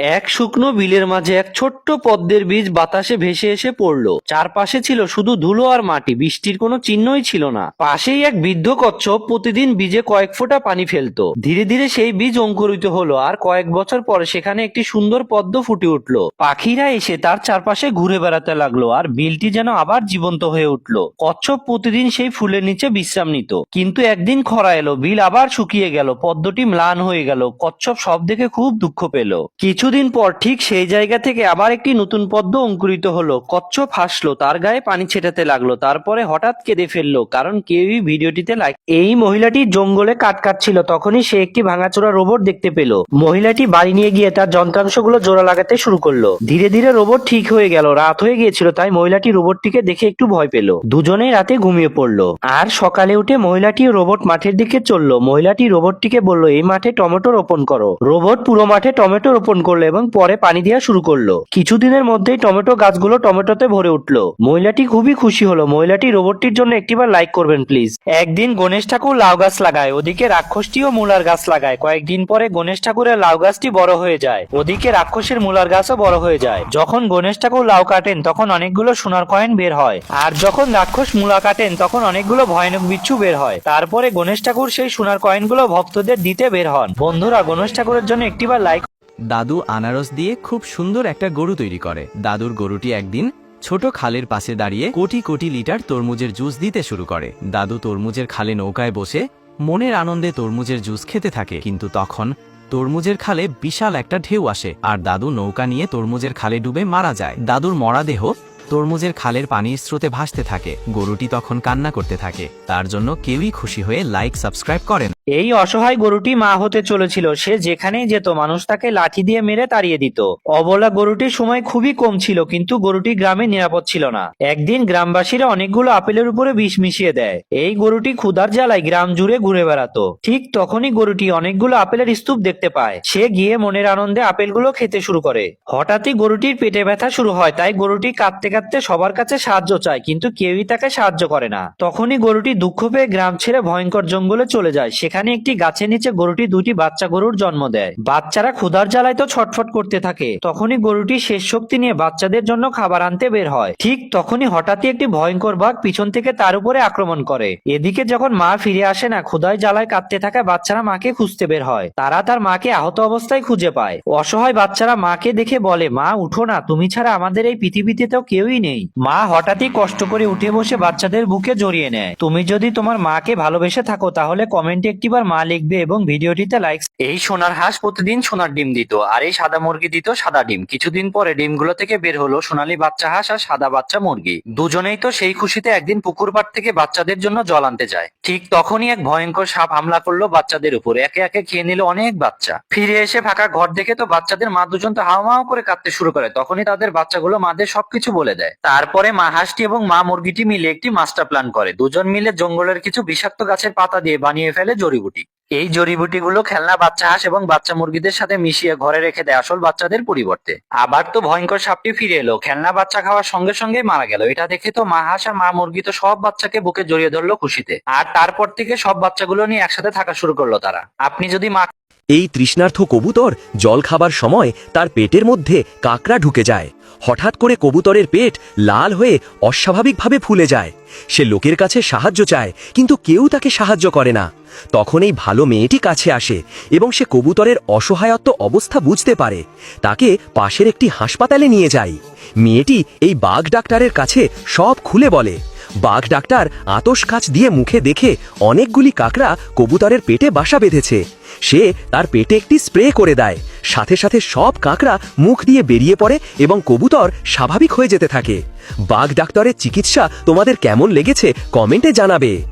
এক শুকনো বিলের মাঝে এক ছোট্ট পদ্মের বীজ বাতাসে ভেসে এসে পড়ল। চারপাশে ছিল শুধু ধুলো আর মাটি, বৃষ্টির কোনো চিহ্নই ছিল না। পাশেই এক বৃদ্ধ কচ্ছপ প্রতিদিন বীজে কয়েক ফোঁটা পানি ফেলতো। ধীরে ধীরে সেই বীজ অঙ্কুরিত হলো আর কয়েক বছর পরে সেখানে একটি সুন্দর পদ্ম ফুটে উঠল। পাখিরা এসে তার চারপাশে ঘুরে বেড়াতে লাগল আর বিলটি যেন আবার জীবন্ত হয়ে উঠল। কচ্ছপ প্রতিদিন সেই ফুলের নিচে বিশ্রাম নিত। কিন্তু একদিন খরা এলো, বিল আবার শুকিয়ে গেল, পদ্মটি ম্লান হয়ে গেল। কচ্ছপ সব দেখে খুব দুঃখ পেল। কিছুদিন পর ঠিক সেই জায়গা থেকে আবার একটি নতুন পদ্ম অঙ্কুরিত হলো। কচ্ছপ হাসলো, তার গায়ে পানি ছেটাতে লাগল, তারপরে হঠাৎ কেঁদে ফেলল, কারণ কেউই ভিডিওটিতে লাইক এই মহিলাটি জঙ্গলে কাট কাটছিল, তখনই সে একটি ভাঙাচোরা রোবট দেখতে পেল। মহিলাটি বাড়ি নিয়ে গিয়ে তার যন্ত্রাংশগুলো জোড়া লাগাতে শুরু করল। ধীরে ধীরে রোবট ঠিক হয়ে গেল, রাত হয়ে গিয়েছিল, তাই মহিলাটি রোবটটিকে দেখে একটু ভয় পেল। দুজনেই রাতে ঘুমিয়ে পড়ল। আর সকালে উঠে মহিলাটি রোবট মাঠের দিকে চলল। মহিলাটি রোবটটিকে বলল, এই মাঠে টমেটো রোপণ করো। রোবট পুরো মাঠে টমেটো রোপণ করল। এবং পরে পানি দেওয়া শুরু করল। কিছুদিনের মধ্যেই টমেটো গাছগুলো টমেটোতে ভরে উঠল। মহিলাটি খুবই খুশি হলো। মহিলাটি রোবটটির জন্য একটিবার লাইক করবেন, প্লিজ। একদিন গণেশ ঠাকুর লাউ গাছ লাগায়, ওদিকে রাক্ষসটিও মূলার গাছ লাগায়। কয়েকদিন পরে গণেশ ঠাকুরের লাউ গাছটি বড় হয়ে যায়। ওদিকে রাক্ষসের মূলার গাছও বড় হয়ে যায়। যখন গণেশ ঠাকুর লাউ কাটেন, তখন অনেকগুলো সোনার কয়েন বের হয়। আর যখন রাক্ষস মূলা কাটেন, তখন অনেকগুলো ভয়ানক বিচ্ছু বের হয়। তারপরে গণেশ ঠাকুর সেই সোনার কয়েনগুলো ভক্তদের দিতে বের হন। বন্ধুরা, গণেশ ঠাকুরের জন্য একটিবার লাইক দাদু আনারস দিয়ে খুব সুন্দর একটা গরু তৈরি করে। দাদুর গরুটি একদিন ছোট খালের পাশে দাঁড়িয়ে কোটি কোটি লিটার তরমুজের জুস দিতে শুরু করে। দাদু তরমুজের খালে নৌকায় বসে মনের আনন্দে তরমুজের জুস খেতে থাকে। কিন্তু তখন তরমুজের খালে বিশাল একটা ঢেউ আসে আর দাদু নৌকা নিয়ে তরমুজের খালে ডুবে মারা যায়। দাদুর মরা দেহ তরমুজের খালের পানির স্রোতে ভাসতে থাকে। গরুটি তখন কান্না করতে থাকে। তার জন্য কেউই খুশি হয়ে লাইক, সাবস্ক্রাইব করেন। এই অসহায় গরুটি মা হতে চলেছিল। সে যেখানেই যেত, মানুষ তাকে লাঠি দিয়ে মেরে তাড়িয়ে দিত। অবলা গরুটির সময় খুবই কম ছিল, কিন্তু গরুটি গ্রামে নিরাপদ ছিল না। একদিন গ্রামবাসীরা অনেকগুলো আপেলের উপরে বিষ মিশিয়ে দেয়। এই গরুটি ক্ষুধার জ্বালায় গ্রাম জুড়ে ঘুরে বেড়াতো। ঠিক তখনই গরুটি অনেকগুলো আপেলের স্তূপ দেখতে পায়। সে গিয়ে মনের আনন্দে আপেলগুলো খেতে শুরু করে। হঠাৎই গরুটির পেটে ব্যথা শুরু হয়, তাই গরুটি কাঁদতে কাঁদতে সবার কাছে সাহায্য চায়, কিন্তু কেউই তাকে সাহায্য করে না। তখনই গরুটি দুঃখ পেয়ে গ্রাম ছেড়ে ভয়ঙ্কর জঙ্গলে চলে যায়। সেখানে একটি গাছের নিচে গরুটি দুটি বাচ্চা গরুর জন্ম দেয়। বাচ্চারা ক্ষুধার জ্বালায় তো ছটফট করতে থাকে। তখনই গরুটি শেষ শক্তি নিয়ে বাচ্চাদের জন্য খাবার আনতে বের হয়। ঠিক তখনই হঠাৎই একটি ভয়ঙ্কর বাঘ পিছন থেকে তার উপরে আক্রমণ করে। এদিকে যখন মা ফিরে আসে না, ক্ষুধায় জ্বালায় কাঁদতে থাকা বাচ্চারা মাকে খুঁজতে বের হয়। তারা তার মাকে আহত অবস্থায় খুঁজে পায়। অসহায় বাচ্চারা মাকে দেখে বলে, মা, উঠো না। তুমি ছাড়া আমাদের এই পৃথিবীতে তো কেউই নেই। মা হঠাৎই কষ্ট করে উঠে বসে বাচ্চাদের বুকে জড়িয়ে নেয়। তুমি যদি তোমার মাকে ভালোবেসে থাকো, তাহলে কমেন্টে একটিবার মা লিখবে এবং ভিডিওটিতে লাইক এই সোনার হাঁস প্রতিদিন সোনার ডিম দিত, আর এই সাদা মুরগি দিত সাদা ডিম। কিছুদিন পরে ডিমগুলো থেকে বের হলো সোনালী বাচ্চা হাঁস আর সাদা বাচ্চা মুরগি। দুজনেই তো সেই খুশিতে একদিন পুকুর পাড় থেকে বাচ্চাদের জন্য জল আনতে যায়। ঠিক তখনই এক ভয়ঙ্কর সাপ হামলা করল বাচ্চাদের উপর। একে একে খেয়ে নিল অনেক বাচ্চা। ফিরে এসে ফাঁকা ঘর দেখে তো বাচ্চাদের মা দুজন তো হাওমাও করে কাঁদতে শুরু করে। তখনই তাদের বাচ্চাগুলো মাদের সবকিছু বলে দেয়। তারপরে মা হাঁসটি এবং মা মুরগিটি মিলে একটি মাস্টার প্ল্যান করে। দুজন মিলে জঙ্গলের কিছু বিষাক্ত গাছের পাতা দিয়ে বানিয়ে ফেলে জড়িবুটি। এই জড়িবুটিগুলো খেলনা, বাচ্চা হাঁস এবং বাচ্চা মুরগিদের সাথে মিশিয়ে ঘরে রেখে দেয় আসল বাচ্চাদের পরিবর্তে। আবার তো ভয়ঙ্কর সাপটি ফিরে এলো। খেলনা, বাচ্চা খাওয়ার সঙ্গে সঙ্গে মারা গেল। এটা দেখে তো মা হাঁস আর মা মুরগি তো সব বাচ্চাকে বুকে জড়িয়ে ধরলো খুশিতে। আর তারপর থেকে সব বাচ্চাগুলো নিয়ে একসাথে থাকা শুরু করল তারা। আপনি যদি মা এই তৃষ্ণার্থ কবুতর জল খাবার সময় তার পেটের মধ্যে কাকড়া ঢুকে যায়। হঠাৎ করে কবুতরের পেট লাল হয়ে অস্বাভাবিকভাবে ফুলে যায়। সে লোকের কাছে সাহায্য চায়, কিন্তু কেউ তাকে সাহায্য করে না। তখন এই ভালো মেয়েটি কাছে আসে এবং সে কবুতরের অসহায়ত্ব অবস্থা বুঝতে পারে। তাকে পাশের একটি হাসপাতালে নিয়ে যায়। মেয়েটি এই বাঘ ডাক্তারের কাছে সব খুলে বলে বাঘ ডাক্তার আতস কাচ দিয়ে মুখে দেখে অনেকগুলি কাকড়া কবুতরের পেটে বাসা বেঁধেছে। সে তার পেটে একটি স্প্রে করে দেয়। সাথে সাথে সব কাঁকড়া মুখ দিয়ে বেরিয়ে পড়ে এবং কবুতর স্বাভাবিক হয়ে যেতে থাকে। বাঘ ডাক্তারের চিকিৎসা তোমাদের কেমন লেগেছে কমেন্টে জানাবে।